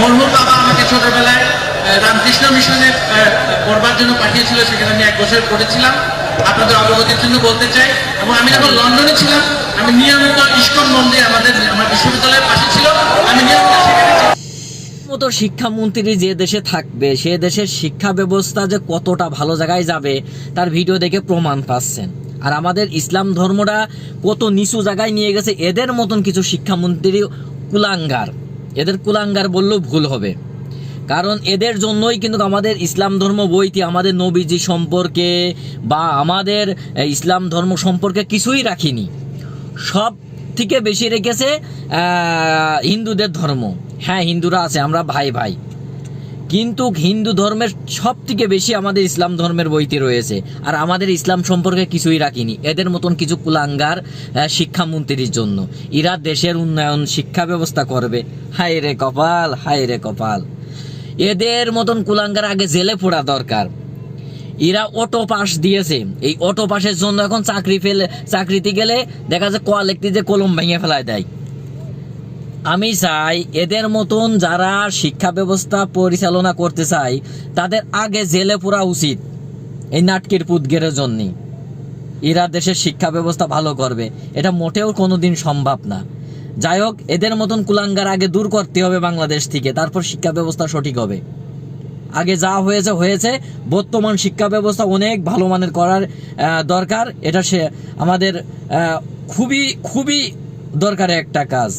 মরহুম বাবা আমাকে ছোটবেলায় রামকৃষ্ণ মিশনে পড়বার জন্য পাঠিয়েছিল, সেখানে আমি এক বছর পড়েছিলাম আপনাদের অবগতির জন্য বলতে চাই, এবং আমি যখন লন্ডনে ছিলাম, আমি নিয়মিত ইস্কন মন্দির আমাদের, আমার বিশ্ববিদ্যালয়ের পাশে ছিল, আমি নিয়মিত মতো শিক্ষামন্ত্রী যে দেশে থাকবে, সে দেশের শিক্ষা ব্যবস্থা যে কতটা ভালো জায়গায় যাবে, তার ভিডিও দেখে প্রমাণ পাচ্ছেন। আর আমাদের ইসলাম ধর্মটা কত নিচু জায়গায় নিয়ে গেছে, এদের মতন কিছু শিক্ষামন্ত্রী কুলাঙ্গার। এদের কুলাঙ্গার বললেও ভুল হবে। কারণ এদের জন্যই কিন্তু আমাদের ইসলাম ধর্ম বইটি আমাদের নবীজি সম্পর্কে বা আমাদের ইসলাম ধর্ম সম্পর্কে কিছুই রাখিনি। সব থেকে বেশি রেখেছে হিন্দুদের ধর্ম। হ্যাঁ হিন্দুরা আছে, আমরা ভাই ভাই। কিন্তু হিন্দু ধর্মের সব থেকে বেশি আমাদের ইসলাম ধর্মের বইতে রয়েছে। আর আমাদের ইসলাম সম্পর্কে কিছুই রাখিনি। এদের মতন কিছু কুলাঙ্গার শিক্ষামন্ত্রীর জন্য। এরা দেশের উন্নয়ন, শিক্ষা ব্যবস্থা করবে। হায় রে কপাল, হায় রে কপাল। এদের মতন কুলাঙ্গার আগে জেলে পড়া দরকার। এরা অটো পাস দিয়েছে। এই অটো পাসের জন্য এখন চাকরি ফেলে, চাকরিতে গেলে দেখা যায় কোয়া লিখতে যে কলম ভেঙে ফেলায় দেয়। আমি চাই এদের মতন যারা শিক্ষা ব্যবস্থা পরিচালনা করতে চায়, তাদের আগে জেলে পড়া উচিত এই নাটকের পুদগেরের জন্য। এরা দেশের শিক্ষা ব্যবস্থা ভালো করবে, এটা মোটেও কোনোদিন সম্ভব না। যাই হোক, এদের মতন কুলাঙ্গার আগে দূর করতে হবে বাংলাদেশ থেকে, তারপর শিক্ষা ব্যবস্থা সঠিক হবে। আগে যা হয়েছে হয়েছে। বর্তমান শিক্ষা ব্যবস্থা অনেক ভালো মানের করার দরকার। এটা সে আমাদের খুবই খুবই দরকারি একটা কাজ।